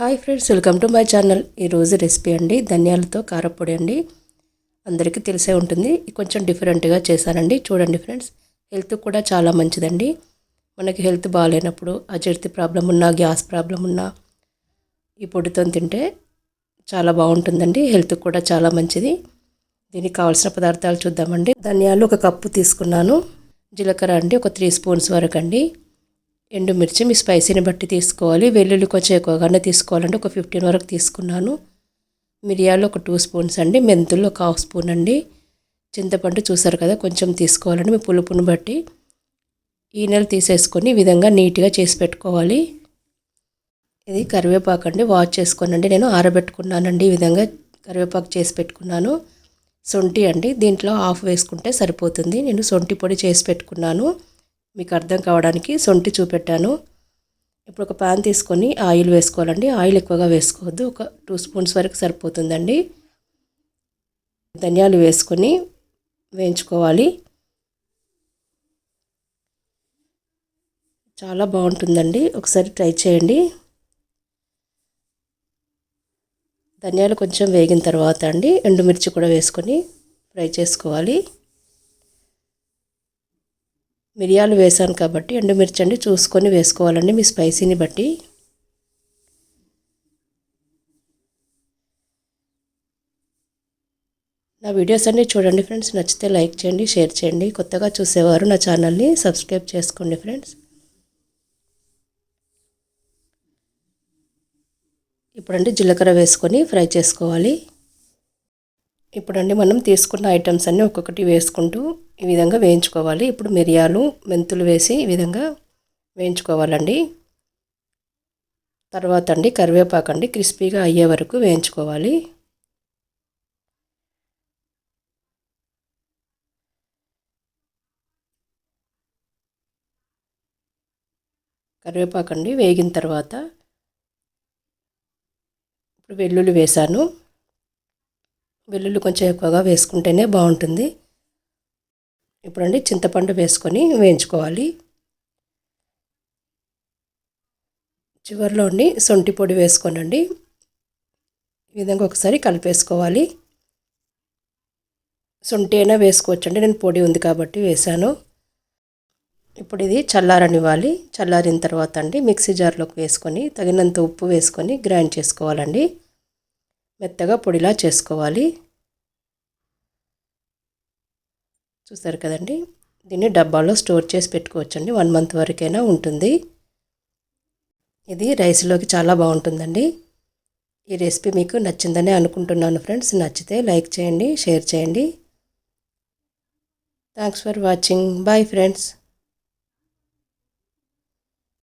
Hi friends welcome to my channel. ఈరోజు recipe అండి ధనియాలతో కారపొడి అండి. అందరికీ తెలిసే ఉంటుంది. కొంచెం డిఫరెంట్గా చేశానండి. చూడండి ఫ్రెండ్స్ హెల్త్ కూడా చాలా మంచిదండి. మనకి హెల్త్ బాగాలేనప్పుడు అజీర్తి ప్రాబ్లం ఉన్నా గ్యాస్ ప్రాబ్లం ఉన్నా ఈ పొడితో తింటే చాలా బాగుంటుందండి. హెల్త్ కూడా చాలా మంచిది. దీనికి కావాల్సిన పదార్థాలు చూద్దామండి. ధనియాలు ఒక కప్పు తీసుకున్నాను. జీలకర్ర అండి ఒక త్రీ స్పూన్స్ వరకు అండి. ఎండుమిర్చి మీ స్పైసీని బట్టి తీసుకోవాలి. వెల్లుల్లి కొంచెం ఎక్కువగానే తీసుకోవాలంటే ఒక ఫిఫ్టీన్ వరకు తీసుకున్నాను. మిరియాలు ఒక టూ స్పూన్స్ అండి. మెంతులు ఒక హాఫ్ స్పూన్ అండి. చింతపండు చూసారు కదా కొంచెం తీసుకోవాలండి మీ పులుపుని బట్టి. ఈ నెల తీసేసుకొని ఈ విధంగా నీట్గా చేసి పెట్టుకోవాలి. ఇది కరివేపాకు అండి. వాష్ చేసుకోనండి. నేను ఆరబెట్టుకున్నానండి. ఈ విధంగా కరివేపాకు చేసి పెట్టుకున్నాను. సొంటి అండి. దీంట్లో హాఫ్ వేసుకుంటే సరిపోతుంది. నేను సొంటి పొడి చేసి పెట్టుకున్నాను. మీకు అర్థం కావడానికి సొంటి చూపెట్టాను. ఇప్పుడు ఒక ప్యాన్ తీసుకొని ఆయిల్ వేసుకోవాలండి. ఆయిల్ ఎక్కువగా వేసుకోవద్దు. ఒక టూ స్పూన్స్ వరకు సరిపోతుందండి. ధనియాలు వేసుకొని వేయించుకోవాలి. చాలా బాగుంటుందండి. ఒకసారి ట్రై చేయండి. ధనియాలు కొంచెం వేగిన తర్వాత అండి. ఎండుమిర్చి కూడా వేసుకొని ఫ్రై చేసుకోవాలి. మిరియాలు వేసాను కాబట్టి ఎండుమిర్చి అండి చూసుకొని వేసుకోవాలండి మీ స్పైసీని బట్టి. నా వీడియోస్ అన్నీ చూడండి ఫ్రెండ్స్ నచ్చితే లైక్ చేయండి షేర్ చేయండి. కొత్తగా చూసేవారు నా ఛానల్ని సబ్స్క్రైబ్ చేసుకోండి ఫ్రెండ్స్. ఇప్పుడండి జీలకర్ర వేసుకొని ఫ్రై చేసుకోవాలి. ఇప్పుడండి మనం తీసుకున్న ఐటమ్స్ అన్నీ ఒక్కొక్కటి వేసుకుంటూ ఈ విధంగా వేయించుకోవాలి. ఇప్పుడు మిరియాలు మెంతులు వేసి ఈ విధంగా వేయించుకోవాలండి. తర్వాత అండి కరివేపాకు అండి క్రిస్పీగా అయ్యే వరకు వేయించుకోవాలి. కరివేపాకు అండి వేగిన తర్వాత ఇప్పుడు వెల్లుల్లి వేసాను. వెల్లుల్లి కొంచెం ఎక్కువగా వేసుకుంటేనే బాగుంటుంది. ఇప్పుడండి చింతపండు వేసుకొని వేయించుకోవాలి. చివరిలో ఉండి సొంటి పొడి వేసుకోనండి. ఈ విధంగా ఒకసారి కలిపేసుకోవాలి. సొంటి అయినా వేసుకోవచ్చండి నేను పొడి ఉంది కాబట్టి వేసాను ఇప్పుడు ఇది చల్లారనివ్వాలి. చల్లారిన తర్వాత అండి మిక్సీ జార్లోకి వేసుకొని తగినంత ఉప్పు వేసుకొని గ్రైండ్ చేసుకోవాలండి. మెత్తగా పొడిలా చేసుకోవాలి. చూసారు కదండి? దీన్ని డబ్బాలో స్టోర్ చేసి పెట్టుకోవచ్చండి. వన్ మంత్ వరకైనా ఉంటుంది. ఇది రైస్లోకి చాలా బాగుంటుందండి. ఈ రెసిపీ మీకు నచ్చిందని అనుకుంటున్నాను ఫ్రెండ్స్. నచ్చితే లైక్ చేయండి షేర్ చేయండి. Thanks for watching. Bye friends.